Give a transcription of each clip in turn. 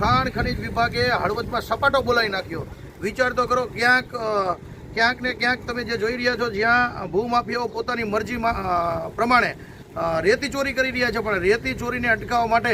ખાણ ખનીજ વિભાગે હળવદમાં સપાટો બોલાવી નાખ્યો. વિચાર તો કરો, ક્યાંક ક્યાંક ને ક્યાંક તમે જે જોઈ રહ્યા છો, જ્યાં ભૂમાફિયાઓ પોતાની મરજી પ્રમાણે રેતી ચોરી કરી રહ્યા છે, પણ રેતી ચોરીને અટકાવવા માટે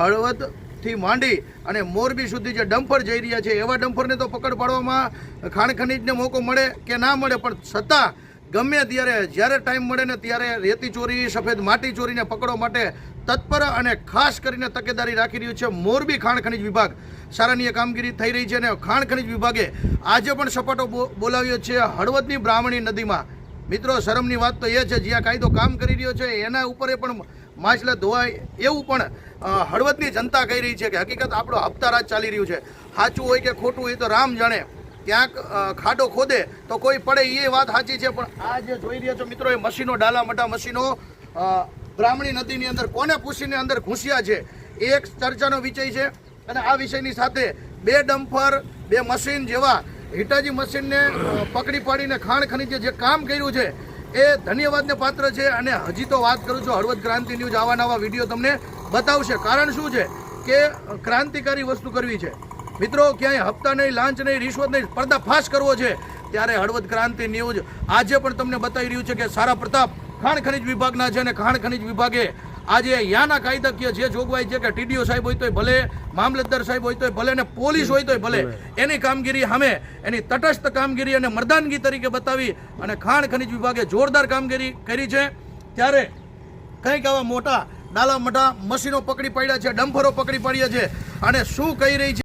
હળવદથી માંડી અને મોરબી સુધી જે ડમ્પર જઈ રહ્યા છે, એવા ડમ્પરને તો પકડ પાડવામાં ખાણ ખનીજને મોકો મળે કે ના મળે, પણ છતાં ગમે ત્યારે, જ્યારે ટાઈમ મળે ને ત્યારે રેતી ચોરી, સફેદ માટી ચોરીને પકડવા માટે તત્પર અને ખાસ કરીને તકેદારી રાખી રહ્યું છે મોરબી ખાણ ખનિજ વિભાગ. સારાની કામગીરી થઈ રહી છે અને ખાણ ખનિજ વિભાગે આજે પણ સપાટો બોલાવ્યો છે હળવદની બ્રાહ્મણી નદીમાં. મિત્રો, શરમની વાત તો એ છે, જ્યાં કાયદો કામ કરી રહ્યો છે, એના ઉપર પણ માછલા ધોવાય એવું પણ હળવદની જનતા કહી રહી છે કે હકીકત આપણો હપ્તા રાજ ચાલી રહ્યું છે. સાચું હોય કે ખોટું હોય તો રામ જાણે. ક્યાંક ખાડો ખોદે તો કોઈ પડે એ વાત સાચી છે, પણ આ જે જોઈ રહ્યા છો મિત્રો, એ મશીનો, ડાલા મોટા મશીનો બ્રાહ્મણી નદીની અંદર કોને પૂછીને અંદર ઘૂસ્યા છે, એ એક ચર્ચાનો વિષય છે. અને આ વિષયની સાથે બે ડમ્ફર, બે મશીન જેવા હિટાજી મશીનને પકડી પાડીને ખાણ ખનીજે જે કામ કર્યું છે, એ ધન્યવાદને પાત્ર છે. અને હજી તો વાત કરું છું હળવદ ક્રાંતિ ન્યૂઝ આવા નવા વીડિયો તમને બતાવશે. કારણ શું છે કે ક્રાંતિકારી વસ્તુ કરવી છે? મિત્રો, ક્યાંય હપ્તા નહીં, લાંચ નહીં, રિશ્વત નહીં, પર્દાફાશ કરવો છે. ત્યારે હળવદ ક્રાંતિ ન્યૂઝ આજે પણ તમને બતાવી રહ્યું છે કે સારા પ્રતાપ ખાણ ખનીજ વિભાગના છે અને ખાણ ખનીજ વિભાગે આજે યાના કાયદાકીય જે જોગવાઈ છે કે ટીડીઓ સાહેબ હોય તોય ભલે, મામલતદાર સાહેબ હોય તોય ભલે ને પોલીસ હોય તોય ભલે, એની કામગીરી સામે એની તટસ્થ કામગીરી અને મર્દાનગી તરીકે બતાવી અને ખાણ ખનીજ વિભાગે જોરદાર કામગીરી કરી છે. ત્યારે કંઈક આવા મોટા ડાલા મોટા મશીનો પકડી પાડ્યા છે, ડમ્ફરો પકડી પાડ્યા છે અને શું કહી રહી છે